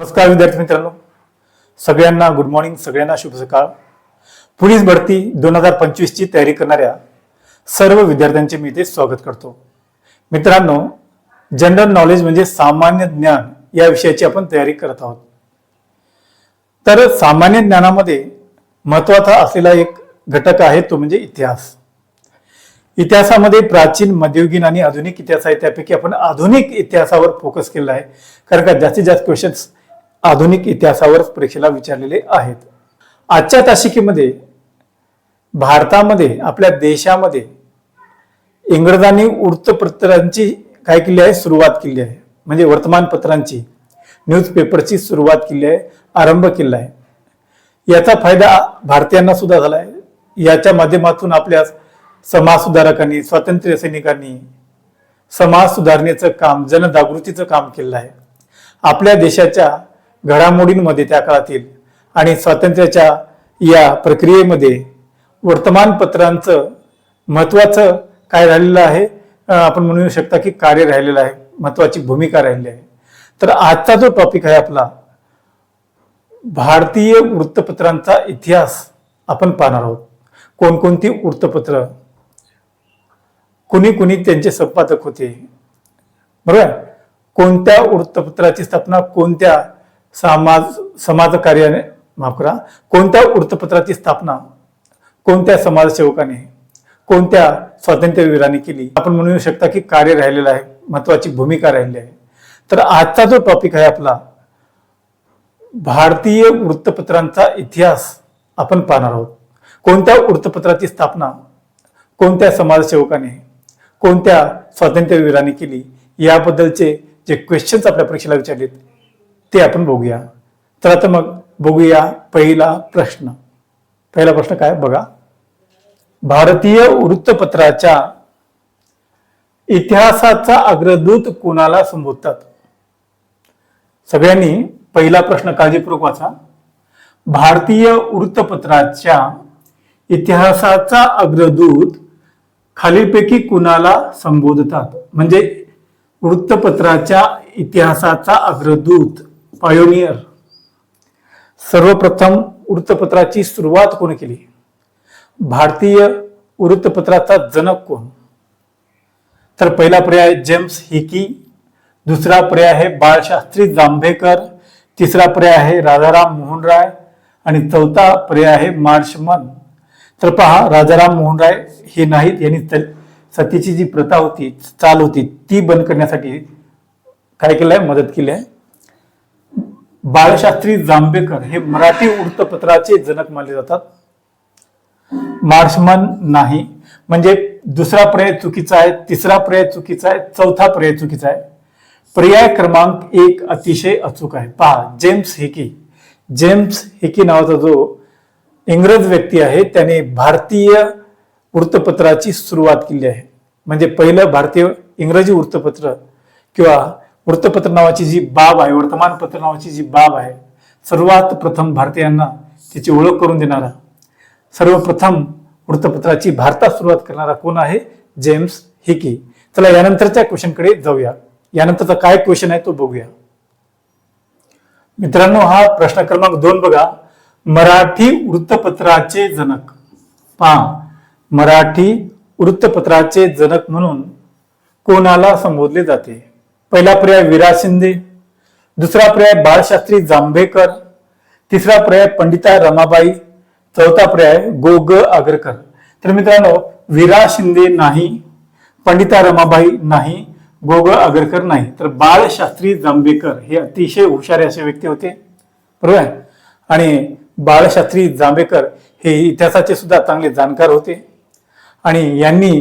नमस्कार विद्यार्थी मित्रांनो. सगळ्यांना गुड मॉर्निंग सगळ्यांना शुभ सकाळ. पोलीस भरती दोन हजार पंचवीसची तयारी करणाऱ्या सर्व विद्यार्थ्यांचे मी इथे स्वागत करतो. मित्रांनो जनरल नॉलेज म्हणजे सामान्य ज्ञान या विषयाची आपण तयारी करत आहोत. तर सामान्य ज्ञानामध्ये महत्त्वाचा असलेला एक घटक आहे तो म्हणजे इतिहास. इतिहासामध्ये प्राचीन मध्ययुगीन आणि आधुनिक इतिहास आहे त्यापैकी आपण आधुनिक इतिहासावर फोकस केला आहे. कारण का जास्तीत जास्त क्वेश्चन्स आधुनिक इतिहासावर परीक्षेला विचारलेले आहेत. आजच्या तासिकेमध्ये भारतामध्ये आपल्या देशामध्ये इंग्रजांनी वृत्तपत्रांची काय केली आहे? सुरुवात केली आहे. म्हणजे वर्तमानपत्रांची न्यूजपेपरची सुरुवात केली आहे आरंभ केला आहे. याचा फायदा भारतीयांना सुद्धा झाला आहे. याच्या माध्यमातून आपल्या समाज सुधारकांनी स्वातंत्र्य सैनिकांनी समाज सुधारणेचं काम जनजागृतीचं काम केलं आहे. आपल्या देशाच्या घडामोडींमध्ये त्या काळातील आणि स्वातंत्र्याच्या या प्रक्रियेमध्ये वर्तमानपत्रांचं महत्वाचं काय राहिलेलं आहे? आपण म्हणू शकता की कार्य राहिलेलं आहे महत्वाची भूमिका राहिली आहे. तर आजचा जो टॉपिक आहे आपला भारतीय वृत्तपत्रांचा इतिहास आपण पाहणार आहोत. कोणकोणती वृत्तपत्र? कुणी कुणी त्यांचे संपादक होते. बरोबर? कोणत्या वृत्तपत्राची स्थापना कोणत्या समाज समाज कार्याने माफ करा कोणत्या वृत्तपत्राची स्थापना कोणत्या समाजसेवकाने कोणत्या स्वातंत्र्यवीराने केली? आपण म्हणू शकता की कार्य राहिलेलं आहे महत्वाची भूमिका राहिली आहे. तर आजचा जो टॉपिक आहे आपला भारतीय वृत्तपत्रांचा इतिहास आपण पाहणार आहोत. कोणत्या वृत्तपत्राची स्थापना कोणत्या समाजसेवकाने कोणत्या स्वातंत्र्यवीराने केली याबद्दलचे जे क्वेश्चन्स आपल्या परीक्षेला विचारलेत ते आपण बघूया. तर आता मग बघूया पहिला प्रश्न. पहिला प्रश्न काय बघा. भारतीय वृत्तपत्राच्या इतिहासाचा अग्रदूत कोणाला संबोधतात? सगळ्यांनी पहिला प्रश्न काळजीपूर्वक वाचा. भारतीय वृत्तपत्राच्या इतिहासाचा अग्रदूत खालीलपैकी कुणाला संबोधतात? म्हणजे वृत्तपत्राच्या इतिहासाचा अग्रदूत पायोनियर सर्वप्रथम वृत्तपत्राची सुरुवात कोण केली? भारतीय वृत्तपत्राचा जनक कोण? तर पहिला पर्याय जेम्स हिकी दुसरा पर्याय आहे बाळशास्त्री जांभेकर तिसरा पर्याय आहे राजाराम मोहन राय आणि चौथा पर्याय आहे मार्शमन तर पहा राजाराम मोहन राय हे नाहीत यांनी सतीची जी प्रथा होती चाल होती ती बंद करण्यासाठी काय केलंय? मदत केली आहे. बाळशास्त्री जांभेकर हे मराठी वृत्तपत्राचे जनक मानले जातात. मार्शमन नाही. म्हणजे दुसरा पर्याय चुकीचा आहे तिसरा पर्याय चुकीचा आहे चौथा पर्याय चुकीचा आहे. पर्याय क्रमांक एक अतिशय अचूक आहे. पहा जेम्स हिकी. जेम्स हिकी नावाचा जो इंग्रज व्यक्ती आहे त्याने भारतीय वृत्तपत्राची सुरुवात केली आहे. म्हणजे पहिलं भारतीय इंग्रजी वृत्तपत्र किंवा वृत्तपत्र नावाची जी बाब आहे वर्तमानपत्र नावाची जी बाब आहे सर्वात प्रथम भारतीयांना तिची ओळख करून देणारा सर्वप्रथम वृत्तपत्राची भारतात सुरुवात करणारा कोण आहे? James Hicky. चला यानंतरच्या क्वेश्चनकडे जाऊया. यानंतरचा काय क्वेश्चन आहे तो बघूया. मित्रांनो हा प्रश्न क्रमांक दोन बघा. मराठी वृत्तपत्राचे जनक. पहा. मराठी वृत्तपत्राचे जनक म्हणून कोणाला संबोधले जाते? पहिला पर्याय विरा शिंदे दुसरा पर्याय बाळशास्त्री जांभेकर तिसरा पर्याय पंडिता रमाबाई चौथा पर्याय गोग आगरकर. तर मित्रांनो विरा शिंदे नाही पंडिता रमाबाई नाही गोग आगरकर नाही. तर बाळशास्त्री जांभेकर हे अतिशय हुशार असे व्यक्ती होते. बरोबर आहे? आणि बाळशास्त्री जांभेकर हे इतिहासाचे सुद्धा चांगले जाणकार होते. आणि यांनी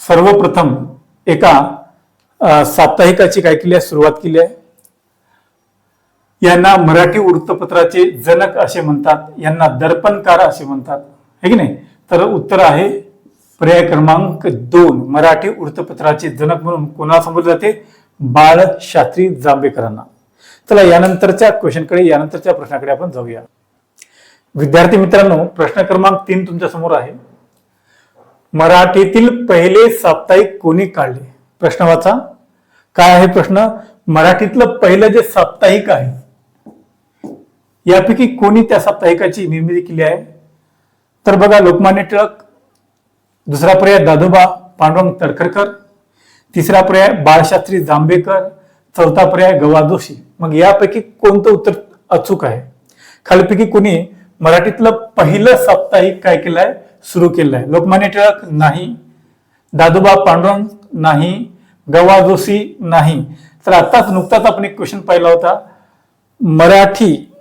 सर्वप्रथम एका साप्ताहिकाची काय केली आहे? सुरुवात केली आहे. यांना मराठी वृत्तपत्राचे जनक असे म्हणतात. यांना दर्पणकार असे म्हणतात. है की नाही? तर उत्तर आहे पर्याय क्रमांक दोन. मराठी वृत्तपत्राचे जनक म्हणून कोणाला समोर जाते? बाळ शास्त्री जांभेकरांना. चला यानंतरच्या क्वेश्चनकडे यानंतरच्या प्रश्नाकडे आपण जाऊया. विद्यार्थी मित्रांनो प्रश्न क्रमांक तीन तुमच्यासमोर आहे. मराठीतील पहिले साप्ताहिक कोणी काढले? प्रश्न वाचा. काय आहे प्रश्न? मराठीतलं पहिलं जे साप्ताहिक आहे यापैकी कोणी त्या साप्ताहिकाची निर्मिती केली आहे? तर बघा लोकमान्य टिळक दुसरा पर्याय दादोबा पांडुरंग तडकरकर तिसरा पर्याय बाळशास्त्री जांभेकर चौथा पर्याय गवा जोशी. मग यापैकी कोणतं उत्तर अचूक आहे? खालीपैकी कोणी मराठीतलं पहिलं साप्ताहिक काय केलं आहे सुरू केलं आहे लोकमान्य टिळक नाही दादोबा पांडुरंग नाही गवा जोशी नाही. तर आताच नुकताच आपण एक क्वेश्चन पाहिला होता. मराठी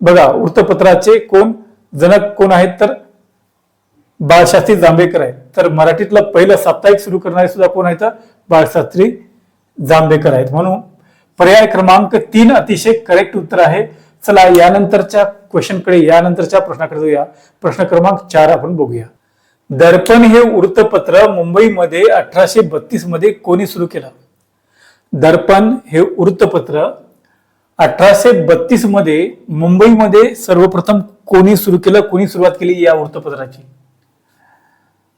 बघा वृत्तपत्राचे कोण? जनक कोण आहेत? तर बाळशास्त्री जांभेकर आहेत. तर मराठीतलं पहिलं साप्ताहिक सुरू करणारे सुद्धा कोण आहेत? बाळशास्त्री जांभेकर आहेत. म्हणून पर्याय क्रमांक तीन अतिशय करेक्ट उत्तर आहे. चला यानंतरच्या क्वेश्चनकडे यानंतरच्या प्रश्नाकडे जाऊया. प्रश्न क्रमांक चार आपण बघूया. दर्पण हे वृत्तपत्र मुंबईमध्ये अठराशे बत्तीसमध्ये कोणी सुरू केलं? दर्पण हे वृत्तपत्र अठराशे बत्तीसमध्ये मुंबईमध्ये सर्वप्रथम कोणी सुरू केलं? कोणी सुरुवात केली या वृत्तपत्राची?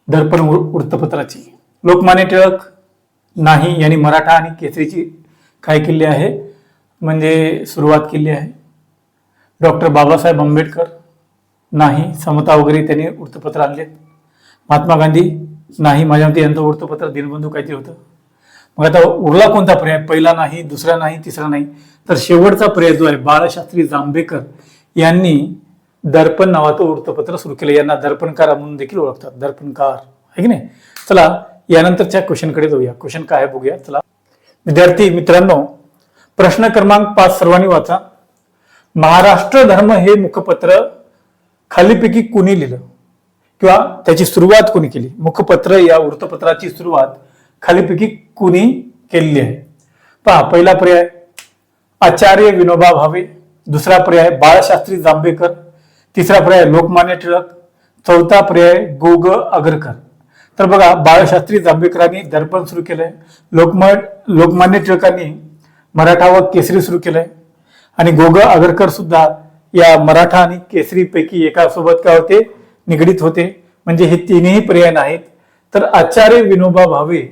दर्पण वृत्तपत्राची. लोकमान्य टिळक नाही यांनी मराठा आणि केसरीची काय केली आहे? म्हणजे सुरुवात केली आहे. डॉक्टर बाबासाहेब आंबेडकर नाही समता वगैरे त्यांनी वृत्तपत्र आणलेत. महात्मा गांधी नाही माझ्या मते यांचं वृत्तपत्र दिनबंधू काहीतरी होतं. मग आता उरला कोणता पर्याय? पहिला नाही दुसरा नाही तिसरा नाही. तर शेवटचा पर्याय जो आहे बाळशास्त्री जांभेकर यांनी दर्पण नावाचं वृत्तपत्र सुरू केलं. यांना दर्पणकार म्हणून देखील ओळखतात. दर्पणकार. आहे की नाही? चला यानंतरच्या क्वेश्चनकडे जाऊया. क्वेश्चन काय बघूया. चला. विद्यार्थी मित्रांनो प्रश्न क्रमांक पाच सर्वांनी वाचा. महाराष्ट्र धर्म हे मुखपत्र खालीपैकी कुणी लिहिलं? किंवा त्याची सुरुवात कोणी केली? मुखपत्र या वृत्तपत्राची सुरुवात खालीपैकी कुणी केलेली आहे? पहा पहिला पर्याय आचार्य विनोबा भावे. दुसरा पर्याय बाळशास्त्री जांभेकर. तिसरा पर्याय लोकमान्य टिळक. चौथा पर्याय गोग आगरकर तर बघा बाळशास्त्री जांभेकरांनी दर्पण सुरू केलंय. लोकमा लोकमान्य टिळकांनी मराठा व केसरी सुरू केलंय. आणि गोग आगरकर सुद्धा या मराठा आणि केसरी पैकी एका सोबत काय होते? निगडीत होते. म्हणजे हे तीनही पर्याय नाहीत. तर आचार्य विनोबा भावे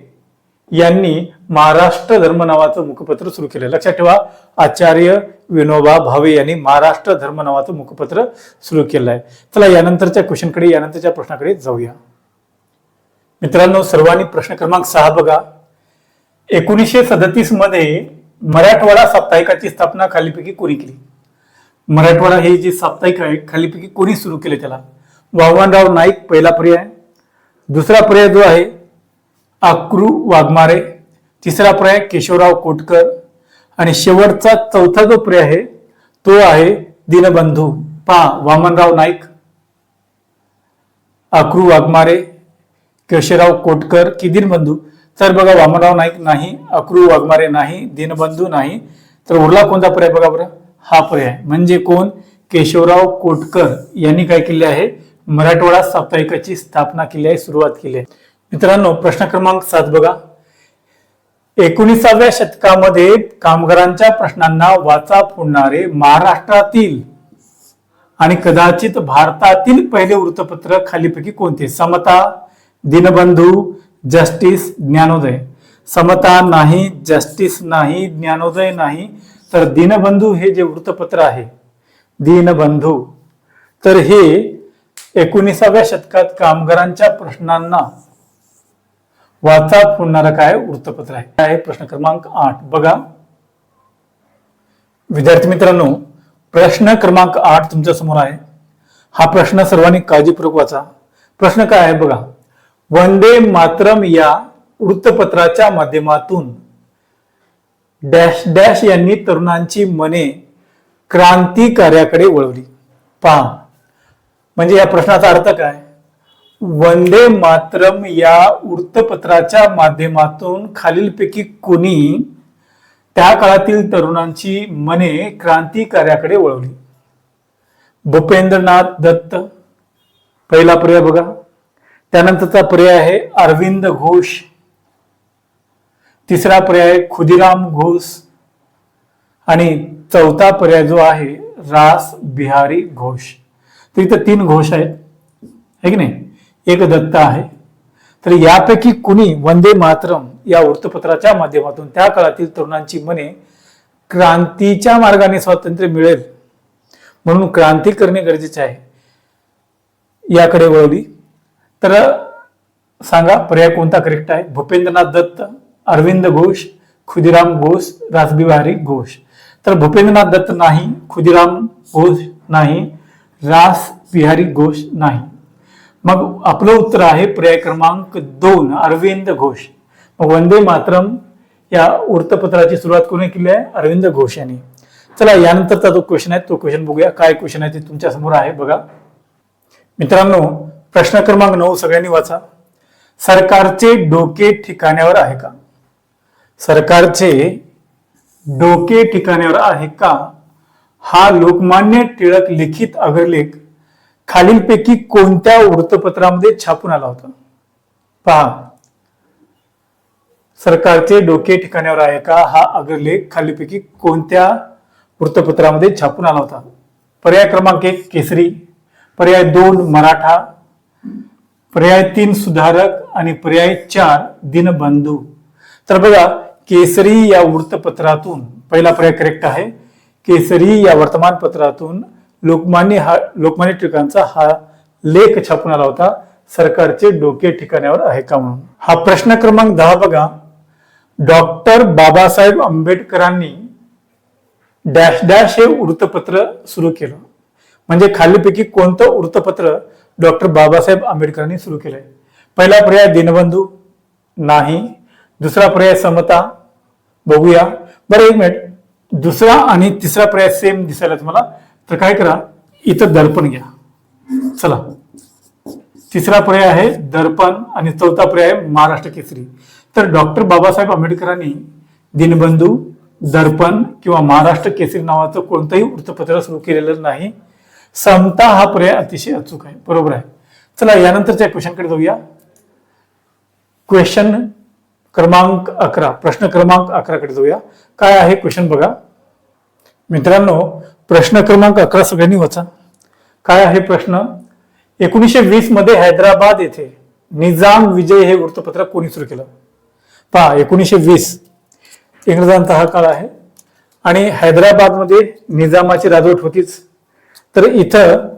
यांनी महाराष्ट्र धर्म नावाचं मुखपत्र सुरू केलं. लक्षात ठेवा आचार्य विनोबा भावे यांनी महाराष्ट्र धर्म नावाचं मुखपत्र सुरू केलं आहे चला यानंतरच्या क्वेश्चनकडे यानंतरच्या प्रश्नाकडे जाऊया. मित्रांनो सर्वांनी प्रश्न क्रमांक सहा बघा. एकोणीसशे सदतीसमध्ये मराठवाडा साप्ताहिकाची स्थापना खालीपैकी कोणी केली? मराठवाडा हे जे साप्ताहिक आहे खालीपैकी कोणी सुरू केले त्याला? वामनराव नाईक पहिला पर्याय. दुसरा पर्याय जो आहे आक्रू वाघमारे. तिसरा पर्याय केशवराव कोटकर. आणि शेवटचा चौथा जो पर्याय आहे तो आहे दीनबंधू. पहा वामनराव नाईक. आक्रू वाघमारे केशवराव कोटकर की दीनबंधू? तर बघा वामनराव नाईक नाही अक्रू वाघमारे नाही दीनबंधू नाही. तर उरला कोणता पर्याय बघा बरं? हा पर्याय. म्हणजे कोण? केशवराव कोटकर यांनी काय केले आहे? मराठवाडा साप्ताहिकाची स्थापना केली आहे सुरुवात केली आहे. मित्रांनो प्रश्न क्रमांक सात बघा. एकोणीसाव्या शतकामध्ये कामगारांच्या प्रश्नांना वाचा फोडणारे महाराष्ट्रातील आणि कदाचित भारतातील पहिले वृत्तपत्र खालीपैकी कोणते? समता दिनबंधू जस्टिस ज्ञानोदय. समता नाही जस्टिस नाही ज्ञानोदय नाही. तर दिनबंधू हे जे वृत्तपत्र आहे दीनबंधू. तर हे एकोणीसाव्या शतकात कामगारांच्या प्रश्नांना वाचा फोडणारं काय? वृत्तपत्र आहे. काय? प्रश्न क्रमांक आठ. बघा. विद्यार्थी मित्रांनो प्रश्न क्रमांक आठ तुमच्यासमोर आहे. हा प्रश्न सर्वांनी काळजीपूर्वक वाचा. प्रश्न काय आहे? बघा. वंदे मातरम या वृत्तपत्राच्या माध्यमातून डॅश डॅश यांनी तरुणांची मने क्रांतिकार्याकडे वळवली. पहा. म्हणजे या प्रश्नाचा अर्थ काय? वंदे मातरम या वृत्तपत्राच्या माध्यमातून खालीलपैकी कोणी त्या काळातील तरुणांची मने क्रांतिकार्याकडे वळवली? भूपेंद्रनाथ दत्त पहिला पर्याय बघा. त्यानंतरचा पर्याय आहे अरविंद घोष. तिसरा पर्याय खुदिराम घोष. आणि चौथा पर्याय जो आहे रास बिहारी घोष. तर इथं तीन घोष आहेत. है की नाही? एक दत्त आहे. तर यापैकी कुणी वंदे मातरम या वृत्तपत्राच्या माध्यमातून त्या काळातील तरुणांची मने क्रांतीच्या मार्गाने स्वातंत्र्य मिळेल म्हणून क्रांती करणे गरजेचे आहे. याकडे वळवली तर सांगा पर्याय कोणता करेक्ट आहे? भूपेंद्रनाथ दत्त अरविंद घोष खुदिराम घोष राजबिहारी घोष. तर भूपेंद्रनाथ दत्त नाही खुदिराम घोष नाही रास बिहारी घोष नाही. मग आपलं उत्तर आहे पर्याय क्रमांक दोन अरविंद घोष. मग वंदे मातरम या वृत्तपत्राची सुरुवात कोणी केली आहे? अरविंद घोष यांनी. चला यानंतरचा जो क्वेश्चन आहे तो क्वेश्चन बघूया. काय क्वेश्चन आहे ते तुमच्यासमोर आहे बघा. मित्रांनो प्रश्न क्रमांक नऊ सगळ्यांनी वाचा. सरकारचे डोके ठिकाण्यावर आहे का? सरकारचे डोके ठिकाण्यावर आहे का? हा लोकमान्य टिळक लिखित अग्रलेख खालीलपैकी कोणत्या वृत्तपत्रामध्ये छापून आला होता? पहा. सरकारचे डोके ठिकाण्यावर आहे का? हा अग्रलेख खालीलपैकी कोणत्या वृत्तपत्रामध्ये छापून आला होता? पर्याय क्रमांक एक केसरी. पर्याय दोन मराठा. पर्याय तीन सुधारक. आणि पर्याय चार दिनबंधू. तर बघा केसरी या वृत्तपत्रातून पहिला पर्याय करेक्ट आहे. केसरी या वर्तमानपत्रातून लोकमान्य हा लोकमान्य टिळकांचा हा लेख छापून आला होता. सरकारचे डोके ठिकाण्यावर आहे का म्हणून? हा प्रश्न क्रमांक दहा बघा. डॉक्टर बाबासाहेब आंबेडकरांनी डॅश डॅश हे वृत्तपत्र सुरू केलं. म्हणजे खालीपैकी कोणतं वृत्तपत्र डॉक्टर बाबासाहेब आंबेडकरांनी सुरू केलंय? पहिला पर्याय दीनबंधू. नाही. दुसरा पर्याय समता. बघूया. बरं एक मिनिट. दुसरा आणि तिसरा पर्याय सेम दिसायला तुम्हाला तर काय करा इथं दर्पण घ्या. चला. तिसरा पर्याय आहे दर्पण आणि चौथा पर्याय आहे महाराष्ट्र केसरी. तर डॉक्टर बाबासाहेब आंबेडकरांनी दिनबंधू दर्पण किंवा महाराष्ट्र केसरी नावाचं कोणतंही वृत्तपत्र सुरू केलेलं नाही. समता हा पर्याय अतिशय अचूक आहे. बरोबर आहे. चला यानंतरच्या क्वेश्चनकडे जाऊया. क्वेश्चन क्रमांक अकरा प्रश्न क्रमांक अकराकडे जाऊया. काय आहे क्वेश्चन बघा. मित्रांनो प्रश्न क्रमांक अकरा सगळ्यांनी वाचा. काय आहे प्रश्न? एकोणीसशे वीसमध्ये हैदराबाद येथे निजाम विजय हे वृत्तपत्र कोणी सुरू केलं? पहा एकोणीसशे वीस. इंग्रजांचा हा काळ आहे. आणि हैदराबादमध्ये निजामाची राजवट होतीच. तर इथं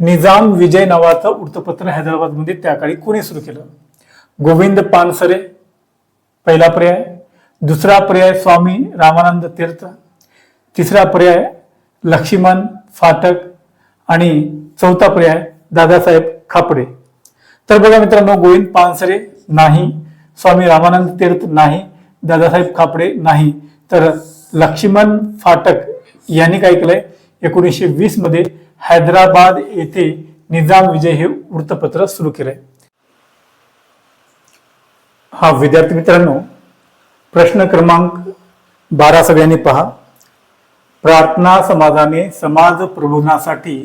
निजाम विजय नावाचं वृत्तपत्र हैदराबादमध्ये त्या काळी कोणी सुरू केलं? गोविंद पानसरे पहिला पर्याय. दुसरा पर्याय स्वामी रामानंद तीर्थ. तिसरा पर्याय लक्ष्मण फाटक. आणि चौथा पर्याय दादासाहेब खापडे. तर बघा मित्रांनो गोविंद पानसरे नाही स्वामी रामानंद तीर्थ नाही दादासाहेब खापडे नाही. तर लक्ष्मण फाटक यांनी काय केलंय? एकोणीसशे वीसमध्ये हैदराबाद येथे निजाम विजय हे वृत्तपत्र सुरू केलंय. हा विद्यार्थी मित्रांनो प्रश्न क्रमांक बारा सगळ्यांनी पहा. प्रार्थना समाजाने समाज प्रबोधनासाठी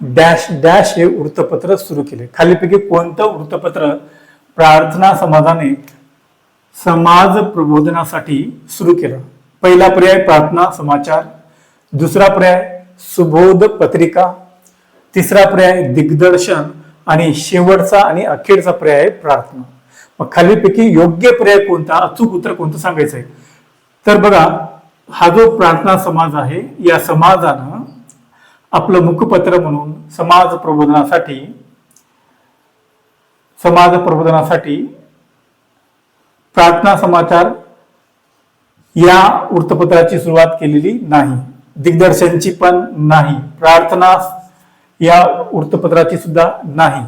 डॅश डॅश हे वृत्तपत्र सुरू केले. खालीपैकी कोणतं वृत्तपत्र प्रार्थना समाजाने समाज प्रबोधनासाठी सुरू केलं? पहिला पर्याय प्रार्थना समाचार दुसरा पर्याय सुबोध पत्रिका तिसरा पर्याय दिग्दर्शन आणि शेवटचा आणि अखेरचा पर्याय प्रार्थना. मग खालीपैकी योग्य पर्याय कोणता? अचूक उत्तर कोणतं सांगायचं आहे? तर बघा हा जो प्रार्थना समाज आहे या समाजानं आपलं मुखपत्र म्हणून समाज प्रबोधनासाठी समाज प्रबोधनासाठी प्रार्थना समाचार या वृत्तपत्राची सुरुवात केलेली नाही. दिग्दर्शनची पण नाही. प्रार्थना या वृत्तपत्राची सुद्धा नाही.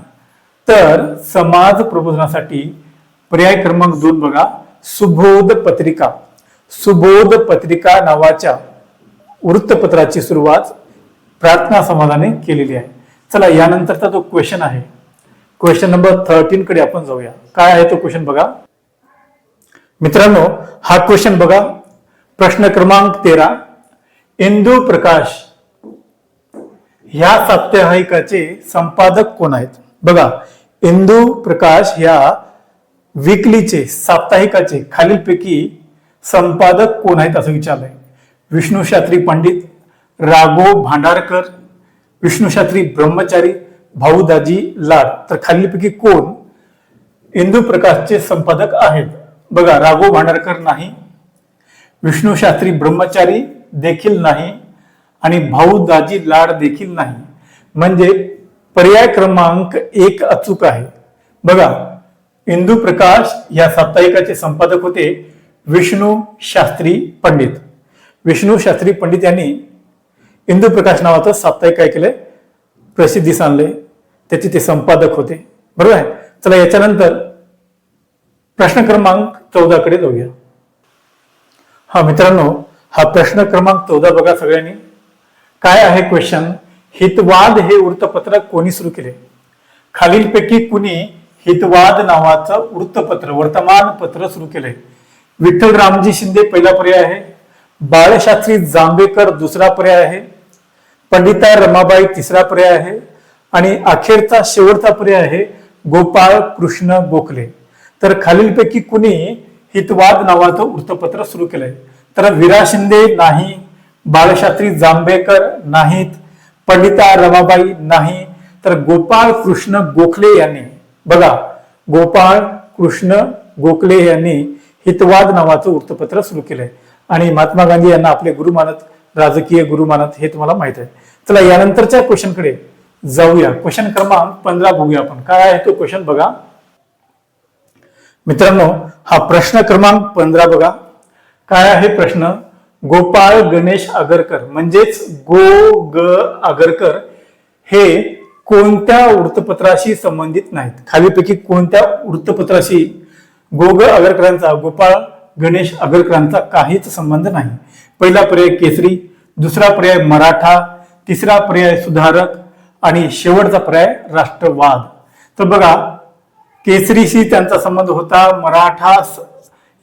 तर समाज प्रबोधनासाठी पर्याय क्रमांक दोन बघा. सुबोध पत्रिका. सुबोध पत्रिका नावाच्या वृत्तपत्राची सुरुवात प्रार्थना समाजाने केलेली आहे. चला यानंतरचा जो क्वेश्चन आहे क्वेश्चन नंबर थर्टीन कडे आपण जाऊया. काय आहे तो क्वेश्चन बघा. मित्रांनो हा क्वेश्चन बघा. प्रश्न क्रमांक तेरा. इंदू प्रकाश ह्या साप्ताहिकाचे संपादक कोण आहेत? बघा इंदू प्रकाश ह्या विकलीचे साप्ताहिकाचे खालीलपैकी संपादक कोण आहेत असं विचारलंय. विष्णू शास्त्री पंडित राघव भांडारकर विष्णू शास्त्री ब्रह्मचारी भाऊदाजी लाड. तर खालीलपैकी कोण इंदू प्रकाशचे संपादक आहेत? बघा राघव भांडारकर नाही विष्णू शास्त्री ब्रह्मचारी देखील नाही आणि भाऊ दाजी लाड देखील नाही. म्हणजे पर्याय क्रमांक एक अचूक आहे. बघा इंदू प्रकाश या साप्ताहिकाचे संपादक होते विष्णू शास्त्री पंडित. विष्णू शास्त्री पंडित यांनी इंदू प्रकाश नावाचं साप्ताहिक काय केलंय? प्रसिद्धीस आणले त्याचे ते संपादक होते. बरोबर आहे? चला याच्यानंतर प्रश्न क्रमांक चौदाकडे जाऊया. हा मित्रांनो हा प्रश्न क्रमांक चौदा बघा सगळ्यांनी. काय आहे क्वेश्चन हितवाद हे वृत्तपत्र कोणी सुरू केले खालीलपैकी कुणी हितवाद नावाचं वृत्तपत्र वर्तमानपत्र सुरू केलंय. विठ्ठल रामजी शिंदे पहिला पर्याय आहे. बाळशास्त्री जांभेकर दुसरा पर्याय आहे. पंडिता रमाबाई तिसरा पर्याय आहे. आणि अखेरचा शेवटचा पर्याय आहे गोपाळ कृष्ण गोखले. तर खालीलपैकी कुणी हितवाद नावाचं वृत्तपत्र सुरू केलंय? तर विरा शिंदे नाही बाळशास्त्री जांभेकर नाहीत पंडिता रमाबाई नाही तर गोपाळ कृष्ण गोखले यांनी. बघा गोपाळ कृष्ण गोखले यांनी हितवाद नावाचं वृत्तपत्र सुरू केलंय. आणि महात्मा गांधी यांना आपले गुरु मानत राजकीय गुरु मानत हे तुम्हाला माहीत आहे. चला यानंतरच्या क्वेश्चनकडे जाऊया. क्वेश्चन क्रमांक पंधरा बघूया आपण. काय आहे तो क्वेश्चन बघा. मित्रांनो हा प्रश्न क्रमांक पंधरा बघा. काय आहे प्रश्न? गोपाळ गणेश आगरकर म्हणजेच गो ग आगरकर हे कोणत्या वृत्तपत्राशी संबंधित नाहीत. खालीपैकी कोणत्या वृत्तपत्राशी गोग अगरकरांचा आगरकरांचा गोपाळ गणेश आगरकरांचा काहीच संबंध नाही. पहिला पर्याय केसरी दुसरा पर्याय मराठा तिसरा पर्याय सुधारक आणि शेवटचा पर्याय राष्ट्रवाद. तर बघा केसरीशी त्यांचा संबंध होता मराठा स-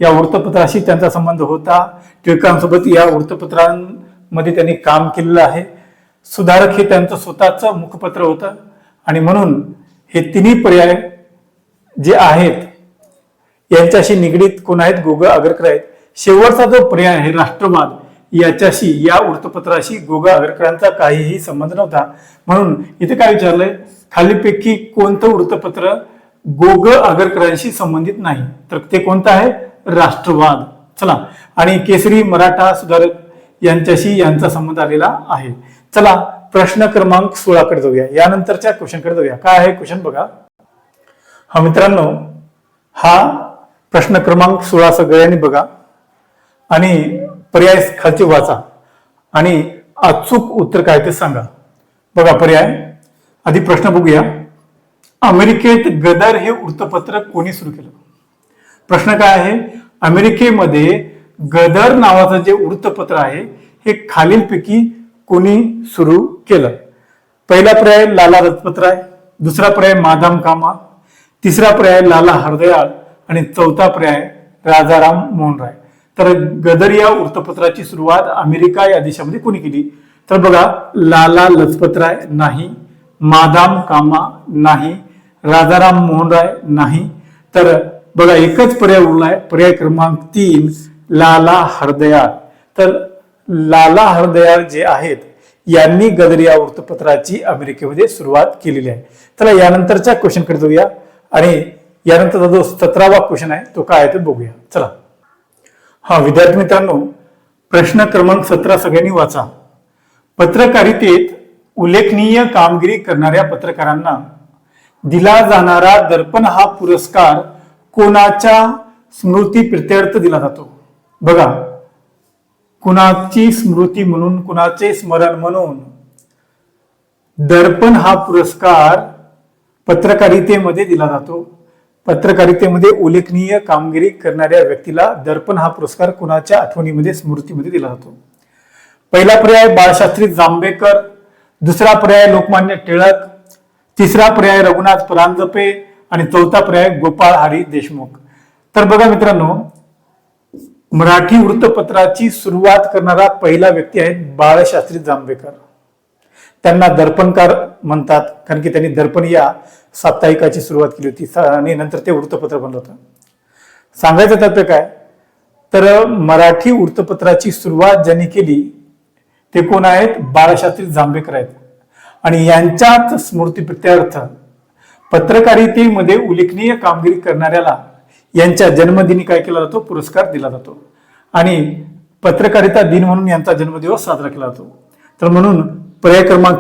या वृत्तपत्राशी त्यांचा संबंध होता टिळकांसोबत या वृत्तपत्रांमध्ये त्यांनी काम केलेलं आहे. सुधारक हे त्यांचं स्वतःचं मुखपत्र होतं. आणि म्हणून हे तिन्ही पर्याय जे आहेत यांच्याशी निगडीत कोण आहेत? गोग आगरकर आहेत. शेवटचा जो पर्याय आहे राष्ट्रवाद याच्याशी या वृत्तपत्राशी गोगा आगरकरांचा काहीही संबंध नव्हता. म्हणून इथे काय विचारलंय? खालीपैकी कोणतं वृत्तपत्र गोग आगरकरांशी संबंधित नाही? तर ते कोणतं आहे? राष्ट्रवाद. चला. आणि केसरी मराठा सुधारक यांच्याशी यांचा संबंध आलेला आहे. चला प्रश्न क्रमांक सोळाकडे जाऊया. यानंतरच्या क्वेश्चनकडे जाऊया. काय आहे क्वेश्चन बघा? हा मित्रांनो हा प्रश्न क्रमांक सोळा सगळ्यांनी बघा आणि पर्याय खालचे वाचा आणि अचूक उत्तर काय ते सांगा. बघा पर्याय. आधी प्रश्न बघूया. अमेरिकेत गदर हे वृत्तपत्र कोणी सुरू केलं? प्रश्न काय आहे? अमेरिकेमध्ये गदर नावाचं जे वृत्तपत्र आहे हे खालीलपैकी कोणी सुरू केलं? पहिला पर्याय लाला रजपतराय दुसरा पर्याय मादाम कामा तिसरा पर्याय लाला हरदयाळ आणि चौथा पर्याय राजाराम मोहन राय तर गदर या वृत्तपत्राची सुरुवात अमेरिका या देशामध्ये कोणी केली? तर बघा लाला लजपतराय नाही मादाम कामा नाही राजाराम मोहन राय नाही. तर बघा एकच पर्याय उरलाय पर्याय क्रमांक तीन लाला हरदयाळ. तर लाला हरदयाळ जे आहेत यांनी गदर या वृत्तपत्राची अमेरिकेमध्ये सुरुवात केलेली आहे. चला यानंतरच्या क्वेश्चनकडे जाऊया आणि यानंतरचा जो सतरावा क्वेश्चन आहे तो काय आहे ते बघूया. चला. हा विद्यार्थी मित्रांनो प्रश्न क्रमांक सतरा सगळ्यांनी वाचा. पत्रकारितेत उल्लेखनीय कामगिरी करणाऱ्या पत्रकारांना दिला जाणारा दर्पण हा पुरस्कार कोणाच्या स्मृती प्रित्यर्थ दिला जातो? बघा. कुणाची स्मृती म्हणून कुणाचे स्मरण म्हणून. दर्पण हा पुरस्कार पत्रकारितेमध्ये दिला जातो. पत्रकारितेमध्ये उल्लेखनीय कामगिरी करणाऱ्या व्यक्तीला दर्पण हा पुरस्कार कुणाच्या आठवणीमध्ये स्मृतीमध्ये दिला जातो. पहिला पर्याय बाळशास्त्री जांभेकर दुसरा पर्याय लोकमान्य टिळक तिसरा पर्याय रघुनाथ परांजपे आणि चौथा पर्याय गोपाळ हरी देशमुख. तर बघा मित्रांनो मराठी वृत्तपत्राची सुरुवात करणारा पहिला व्यक्ती आहे बाळशास्त्री जांभेकर. त्यांना दर्पणकार म्हणतात कारण की त्यांनी दर्पण या साप्ताहिकाची सुरुवात केली होती आणि नंतर ते वृत्तपत्र बनलं होतं. सांगायचं तात्पर्य काय? तर मराठी वृत्तपत्राची सुरुवात ज्यांनी केली ते कोण आहेत? बाळशास्त्री जांभेकर आहेत. आणि यांच्याच स्मृतीप्रित्यर्थ पत्रकारितेमध्ये उल्लेखनीय कामगिरी करणाऱ्याला यांच्या जन्मदिनी काय केला जातो? पुरस्कार दिला जातो. आणि पत्रकारिता दिन म्हणून यांचा जन्मदिवस साजरा केला जातो. तर म्हणून पर्याय क्रमांक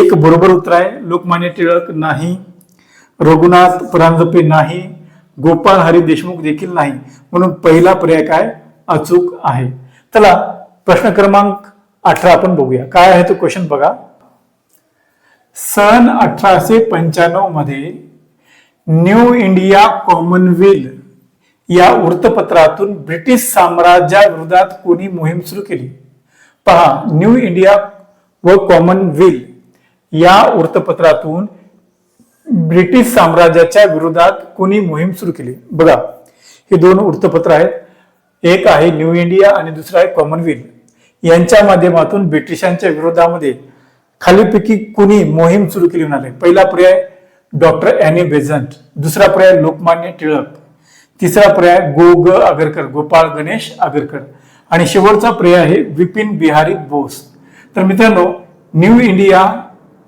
एक बरोबर उत्तर आहे. लोकमान्य टिळक नाही. रघुनाथ परांजपे नाही. गोपाळ हरी देशमुख देखील नाही. म्हणून पहिला पर्याय काय? अचूक आहे. चला प्रश्न क्रमांक अठरा आपण बघूया. काय आहे तो क्वेश्चन बघा. सन अठराशे पंच्याण्णवमध्ये न्यू इंडिया कॉमनवेल्थ या वृत्तपत्रातून ब्रिटिश साम्राज्याविरोधात कोणी मोहीम सुरू केली? पहा न्यू इंडिया व कॉमनवेल्थ या वृत्तपत्रातून ब्रिटिश साम्राज्याच्या विरोधात कोणी मोहीम सुरू केली? बघा हे दोन वृत्तपत्र आहेत. एक आहे न्यू इंडिया आणि दुसरं आहे कॉमनवेल्थ. यांच्या माध्यमातून ब्रिटिशांच्या विरोधामध्ये खालीपैकी कुणी मोहीम सुरू केली म्हणाले? पहिला पर्याय डॉक्टर अॅनी बेझंट. दुसरा पर्याय लोकमान्य टिळक. तिसरा पर्याय गो ग आगरकर गोपाळ गणेश आगरकर आणि शेवटचा पर्याय आहे विपिन बिहारी बोस. तर मित्रांनो न्यू इंडिया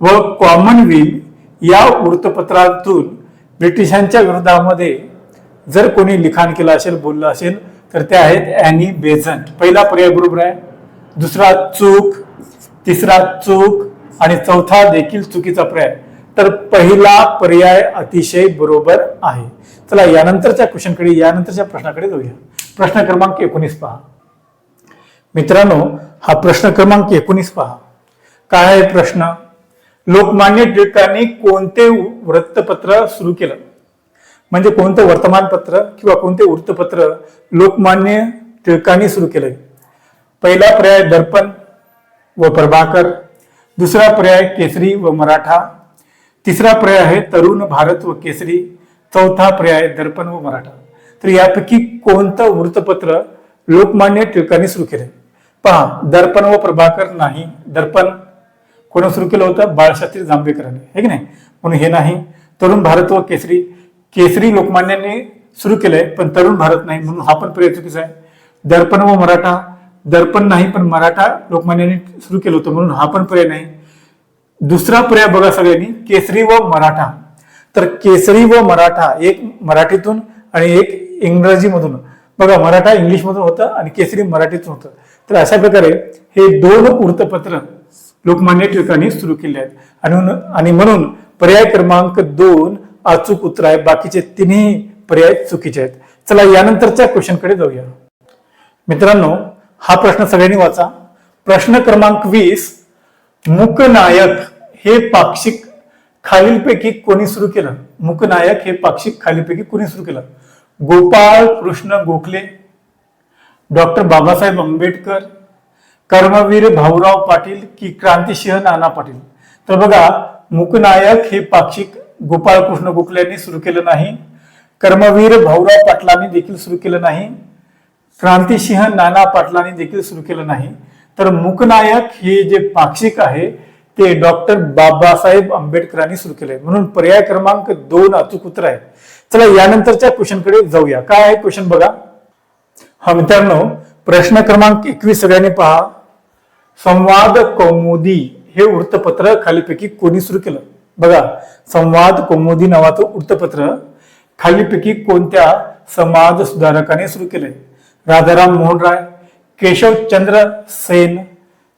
व कॉमनवेल्थ या वृत्तपत्रातून ब्रिटिशांच्या विरोधामध्ये जर कोणी लिखाण केलं असेल बोललं असेल तर ते आहेत अॅनी बेझंट. पहिला पर्याय बरोबर आहे. दुसरा चूक तिसरा चूक आणि चौथा देखील चुकीचा पर्याय. तर पहिला पर्याय अतिशय बरोबर आहे. चला यानंतरच्या क्वेश्चनकडे यानंतरच्या प्रश्नाकडे जाऊया. प्रश्न क्रमांक एकोणीस पहा. मित्रांनो हा प्रश्न क्रमांक एकोणीस पहा. काय आहे प्रश्न? लोकमान्य टिळकांनी कोणते वृत्तपत्र सुरू केलं? म्हणजे कोणतं वर्तमानपत्र किंवा कोणते वृत्तपत्र लोकमान्य टिळकांनी सुरू केलंय? पहिला पर्याय दर्पण व प्रभाकर. दुसरा पर्याय केसरी व मराठा. तिसरा पर्याय आहे तरुण भारत व केसरी. चौथा पर्याय दर्पण व मराठा. तर यापैकी कोणतं वृत्तपत्र लोकमान्य टिळकांनी सुरू केले पहा दर्पण व प्रभाकर नाही दर्पण. कोण सुरू केलं होतं? बाळशास्त्री जांभेकरांनी. हे की नाही? म्हणून हे नाही. तरुण भारत व केसरी. केसरी लोकमान्यांनी सुरू केलंय पण तरुण भारत नाही म्हणून हा पण पर्याय चुकीचा आहे. दर्पण व मराठा. दर्पण नाही पण मराठा लोकमान्यांनी सुरू केलं होतं म्हणून हा पण पर्याय नाही. दुसरा पर्याय बघा सगळ्यांनी केसरी व मराठा. तर केसरी व मराठा एक मराठीतून आणि एक इंग्रजीमधून. बघा मराठा इंग्लिशमधून होतं आणि केसरी मराठीतून होतं. तर अशा प्रकारे हे दोन वृत्तपत्र लोकमान्य टिळकांनी सुरू केले आहेत. आणि म्हणून- आणि म्हणून पर्याय क्रमांक दोन अचूक उत्तर आहे बाकीचे तिन्ही पर्याय चुकीचे आहेत. चला यानंतरच्या क्वेश्चनकडे जाऊया. मित्रांनो हा प्रश्न सगळ्यांनी वाचा. प्रश्न क्रमांक वीस मुकनायक हे पाक्षिक खालीलपैकी कोणी सुरू केलं? मुकनायक हे पाक्षिक खालीलपैकी कोणी सुरू केलं? गोपाळ कृष्ण गोखले डॉक्टर बाबासाहेब आंबेडकर कर्मवीर भाऊराव पाटील की क्रांतिसिंह नाना पाटील? तर बघा मुकनायक हे पाक्षिक गोपाळकृष्ण गोखले यांनी सुरू केलं नाही. कर्मवीर भाऊराव पाटलांनी देखील सुरू केलं नाही. क्रांतिसिंह नाना पाटलांनी देखील सुरू केलं नाही. तर मुकनायक हे जे पाक्षिक आहे ते डॉक्टर बाबासाहेब आंबेडकरांनी सुरू केले म्हणून पर्याय क्रमांक दोन अचूक उत्तर आहे. चला यानंतरच्या क्वेश्चनकडे जाऊया. काय आहे क्वेश्चन बघा? हा मित्रांनो प्रश्न क्रमांक एकवीस सगळ्यांनी पहा. संवाद कौमुदी हे वृत्तपत्र खालीपैकी कोणी सुरू केलं? बघा संवाद कौमुदी नावाचं वृत्तपत्र खालीपैकी कोणत्या समाज सुधारकाने सुरू केलंय? राजाराम मोहन राय केशवचंद्र सेन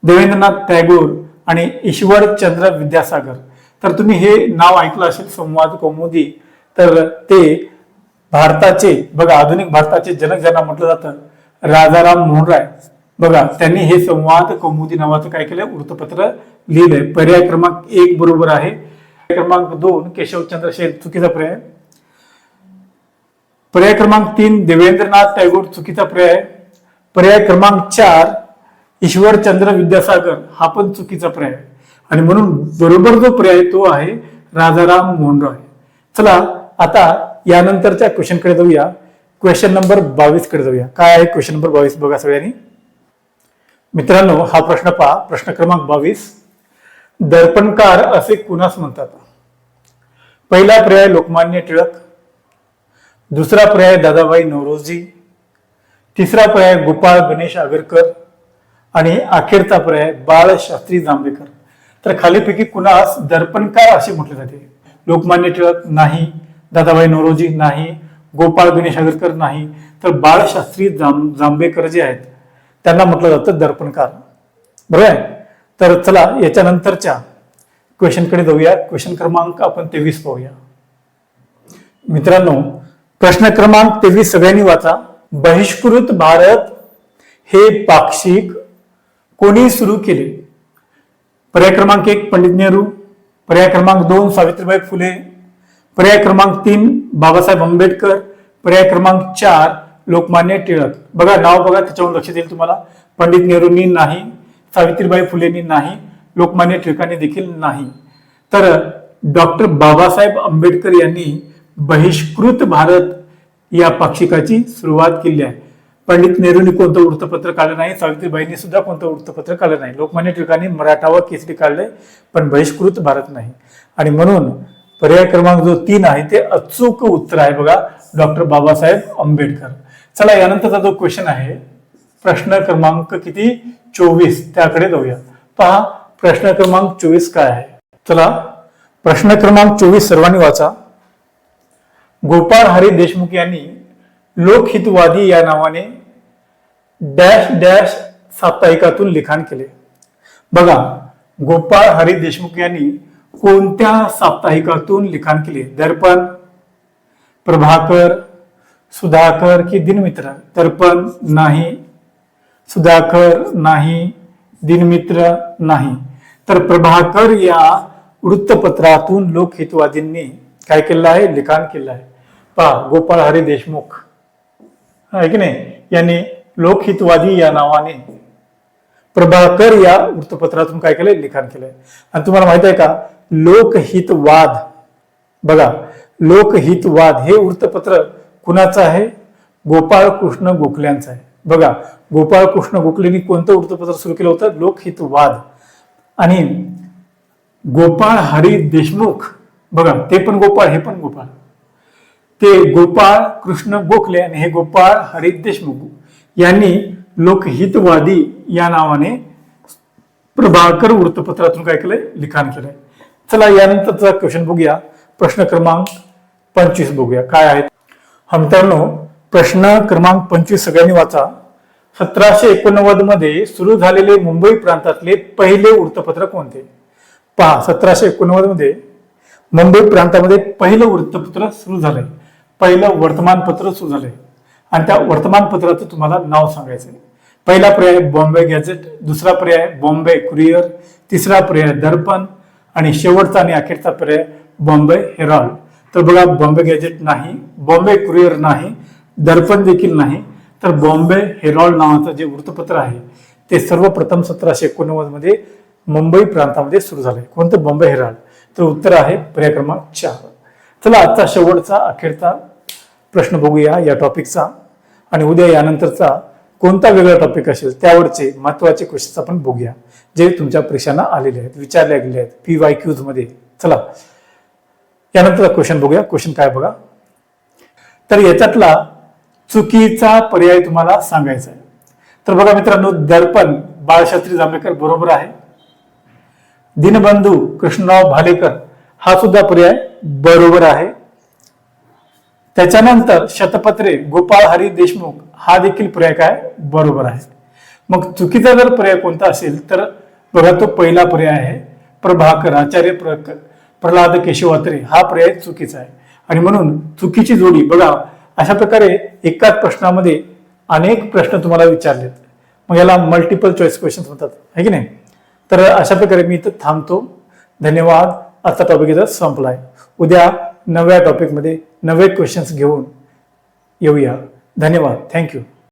देवेंद्रनाथ टॅगोर आणि ईश्वरचंद्र विद्यासागर. तर तुम्ही हे नाव ऐकलं असेल संवाद कौमुदी तर ते भारताचे बघा आधुनिक भारताचे जनक ज्यांना म्हटलं जातं राजाराम मोहन राय. बघा त्यांनी हे संवाद कौमुदी नावाचं काय केलं? वृत्तपत्र लिहिलंय. पर्याय क्रमांक एक बरोबर आहे. क्रमांक दोन केशवचंद्र सेन चुकीचा पर्याय. पर्याय क्रमांक तीन देवेंद्रनाथ टॅगोर चुकीचा पर्याय. पर्याय क्रमांक चार ईश्वरचंद्र विद्यासागर हा पण चुकीचा पर्याय आणि म्हणून बरोबर जो पर्याय तो आहे राजाराम मोहन रॉय चला आता यानंतरच्या क्वेश्चनकडे जाऊया. क्वेश्चन नंबर बावीसकडे जाऊया. काय आहे क्वेश्चन नंबर बावीस? बघा सगळ्यांनी. मित्रांनो हा प्रश्न पहा. प्रश्न क्रमांक बावीस. दर्पणकार असे कुणास म्हणतात? पहिला पर्याय लोकमान्य टिळक. दुसरा पर्याय दादाबाई नवरोजी तिसरा पर्याय गोपाळ गणेश आगरकर आणि अखेरचा पर्याय बाळशास्त्री जांभेकर. तर खालीपैकी कुणास दर्पणकार असे म्हटले जाते? लोकमान्य टिळक नाही दादाबाई नवरोजी नाही गोपाळ गणेश आगरकर नाही. तर बाळशास्त्री जां जांभेकर जे आहेत त्यांना म्हटलं जातं दर्पणकार. बरोबर आहे? तर चला याच्यानंतरच्या क्वेश्चनकडे जाऊया. क्वेश्चन क्रमांक आपण तेवीस पाहूया. मित्रांनो प्रश्न क्रमांक तेवीस सगळ्यांनी वाचा. बहिष्कृत भारत हे पाक्षिक कोणी सुरू केले? पर्याय क्रमांक एक पंडित नेहरू. पर्याय क्रमांक दोन सावित्रीबाई फुले. पर्याय क्रमांक तीन बाबासाहेब आंबेडकर. पर्याय क्रमांक चार लोकमान्य टिळक. बघा नाव बघा त्याच्यावर लक्ष देईल तुम्हाला. पंडित नेहरूंनी नाही सावित्रीबाई फुलेंनी नाही लोकमान्य टिळकांनी देखील नाही. तर डॉक्टर बाबासाहेब आंबेडकर यांनी बहिष्कृत भारत या पाक्षिकाची सुरुवात केली आहे. पंडित नेहरूंनी कोणतं वृत्तपत्र काढलं नाही सावित्रीबाईंनी सुद्धा कोणतं वृत्तपत्र काढलं नाही. लोकमान्य टिळकांनी मराठा व केसरी काढले पण बहिष्कृत भारत नाही. आणि म्हणून पर्याय क्रमांक जो तीन आहे ते अचूक उत्तर आहे बघा डॉक्टर बाबासाहेब आंबेडकर. चला यानंतरचा जो क्वेश्चन आहे प्रश्न क्रमांक किती? चोवीस. त्याकडे जाऊया. पहा प्रश्न क्रमांक चोवीस काय आहे? चला प्रश्न क्रमांक चोवीस सर्वांनी वाचा. गोपाळ हरी देशमुख यांनी लोकहितवादी या नावाने डॅश डॅश साप्ताहिकातून लिखाण केले. बघा गोपाळ हरी देशमुख यांनी कोणत्या साप्ताहिकातून लिखाण केले? दर्पण प्रभाकर सुधाकर की दिनमित्र? दर्पण नाही सुधाकर नाही दिनमित्र नाही. तर प्रभाकर या वृत्तपत्रातून लोकहितवादींनी काय केलं आहे? लिखाण केलं आहे. पहा गोपाळ हरी देशमुख. आहे की नाही? यांनी लोकहितवादी या नावाने प्रभाकर या वृत्तपत्रातून काय केलंय? लिखाण केलंय. आणि तुम्हाला माहीत आहे का? लोकहितवाद. बघा लोकहितवाद हे वृत्तपत्र कुणाचं आहे? गोपाळ कृष्ण गोखल्यांचं आहे. बघा गोपाळ कृष्ण गोखलेंनी कोणतं वृत्तपत्र सुरू केलं होतं? लोकहितवाद. आणि गोपाळ हरी देशमुख बघा ते पण गोपाळ हे पण गोपाळ. ते गोपाळ कृष्ण गोखले आणि हे गोपाळ हरी देशमुख यांनी लोकहितवादी या नावाने प्रभाकर वृत्तपत्रातून काय केलंय? लिखाण केलंय. चला यानंतरचा क्वेश्चन बघूया. प्रश्न क्रमांक पंचवीस बघूया. काय आहेत? हा मित्रांनो प्रश्न क्रमांक पंचवीस सगळ्यांनी वाचा. सतराशे एकोणनव्वदमध्ये सुरू झालेले मुंबई प्रांतातले पहिले वृत्तपत्र कोणते? पहा सतराशे एकोणनव्वदमध्ये मुंबई प्रांतामध्ये पहिलं वृत्तपत्र सुरू झालंय. पहिलं वर्तमानपत्र सुरू झालंय. आणि त्या वर्तमानपत्राचं तुम्हाला नाव सांगायचं आहे पहिला पर्याय बॉम्बे गॅझेट दुसरा पर्याय बॉम्बे कुरिअर तिसरा पर्याय दर्पण आणि शेवटचा आणि अखेरचा पर्याय बॉम्बे हेराल्ड. तर बघा बॉम्बे गॅझेट नाही बॉम्बे कुरिअर नाही दर्पण देखील नाही. तर बॉम्बे हेराल्ड नावाचं जे वृत्तपत्र आहे ते सर्वप्रथम सतराशे एकोणनव्वदमध्ये मुंबई प्रांतामध्ये सुरू झाले कोणतं? बॉम्बे हेराल्ड. तर उत्तर आहे पर्याय क्रमांक चार. चला आजचा शेवटचा अखेरचा प्रश्न बघूया या टॉपिकचा. आणि उद्या यानंतरचा कोणता वेगळा टॉपिक असेल त्यावरचे महत्त्वाचे क्वेश्चन्स आपण बघूया. जे तुमच्या परीक्षांना आलेले आहेत विचारले गेले आहेत पी वाय क्यूजमध्ये. चला. यानंतरचा क्वेश्चन बघूया. क्वेश्चन काय बघा? तर याच्यातला चुकीचा पर्याय तुम्हाला सांगायचा आहे. तर बघा मित्रांनो दर्पण बाळशास्त्री जांभेकर बरोबर आहे. दिनबंधू कृष्णराव भालेकर हा सुद्धा पर्याय बरोबर आहे. त्याच्यानंतर शतपत्रे गोपाळ हरी देशमुख हा देखील पर्याय काय? बरोबर आहे मग चुकीचा जर पर्याय कोणता असेल तर बघा तो पहिला पर्याय आहे. प्रभाकर आचार्य प्र प्रल्हाद केशवात्रे हा पर्याय चुकीचा आहे. आणि म्हणून चुकीची जोडी बघा अशा प्रकारे एकाच प्रश्नामध्ये अनेक प्रश्न तुम्हाला विचारलेत. मग याला मल्टिपल चॉईस क्वेश्चन म्हणतात आहे की नाही? तर अशा प्रकारे मी इथं थांबतो. धन्यवाद. आजचा टॉपिक इथं संपलाय. उद्या नव्या टॉपिकमध्ये नवे क्वेश्चन्स घेऊन येऊया. धन्यवाद. थँक्यू